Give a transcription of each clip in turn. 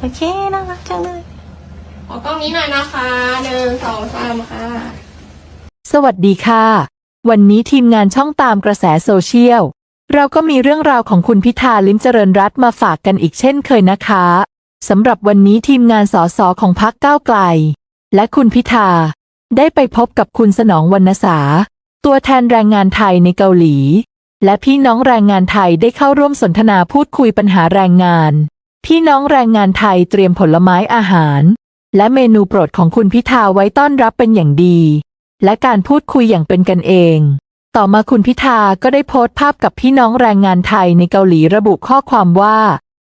โอเคน่ารักจังเลยขอกล้องนี้หน่อยนะคะหนึ่งสองสามค่ะ สวัสดีค่ะ วันนี้ทีมงานช่องตามกระแสโซเชียล เราก็มีเรื่องราวของคุณพิธาลิ้มเจริญรัตน์มาฝากกันอีกเช่นเคยนะคะสำหรับวันนี้ทีมงานสสของพักก้าวไกล และคุณพิธา ได้ไปพบกับคุณสนองวรรณสา ตัวแทนแรงงานไทยในเกาหลี และพี่น้องแรงงานไทยได้เข้าร่วมสนทนาพูดคุยปัญหาแรงงาน พี่น้องแรงงานไทยเตรียมผลไม้อาหาร และเมนูโปรดของคุณพิธาไว้ต้อนรับเป็นอย่างดี และการพูดคุยอย่างเป็นกันเอง ต่อมาคุณพิธาก็ได้โพสต์ภาพกับพี่น้องแรงงานไทยในเกาหลีระบุข้อความว่า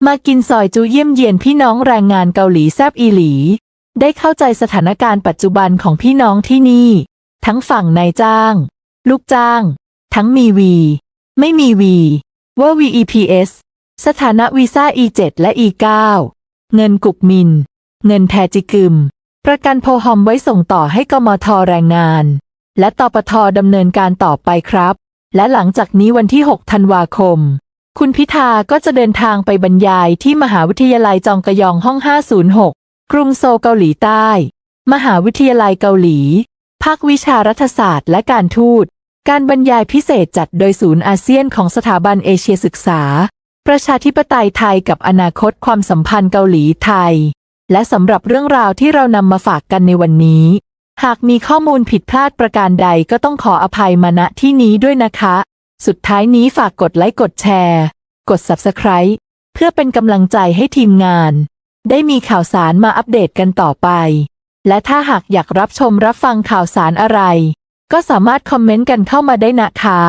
มากินซอยจูเยี่ยมเยียนพี่น้องแรงงานเกาหลีแซบอีหลี ได้เข้าใจสถานการณ์ปัจจุบันของพี่น้องที่นี่ ทั้งฝั่งนายจ้าง ลูกจ้าง ทั้งมีวี ไม่มีวีว่า VEPS สถานะวีซ่า E7 และ E9 เงินกุกมิน เงินแทจิกึม ประกันโพหอมไว้ส่งต่อให้กมทแรงงาน และตปทดำเนินการต่อไปครับ และหลังจากนี้วันที่ 6 ธันวาคม คุณพิธาก็จะเดินทางไปบรรยายที่มหาวิทยาลัยจองกยองห้อง 506 กรุงโซลเกาหลีใต้ มหาวิทยาลัยเกาหลี ภาควิชารัฐศาสตร์และการทูต การบรรยายพิเศษจัดโดยศูนย์อาเซียนของสถาบันเอเชียศึกษา ประชาธิปไตยไทยกับอนาคตความสัมพันธ์เกาหลีไทย และสำหรับเรื่องราวที่เรานำมาฝากกันในวันนี้ หากมีข้อมูลผิดพลาดประการใดก็ต้องขออภัยมาณที่นี้ด้วยนะคะ สุดท้ายนี้ฝากกดไลค์กดแชร์ กด Subscribe เพื่อเป็นกำลังใจให้ทีมงาน ได้มีข่าวสารมาอัปเดตกันต่อไป และถ้าหากอยากรับชมรับฟังข่าวสารอะไร ก็สามารถคอมเมนต์กันเข้ามาได้นะคะ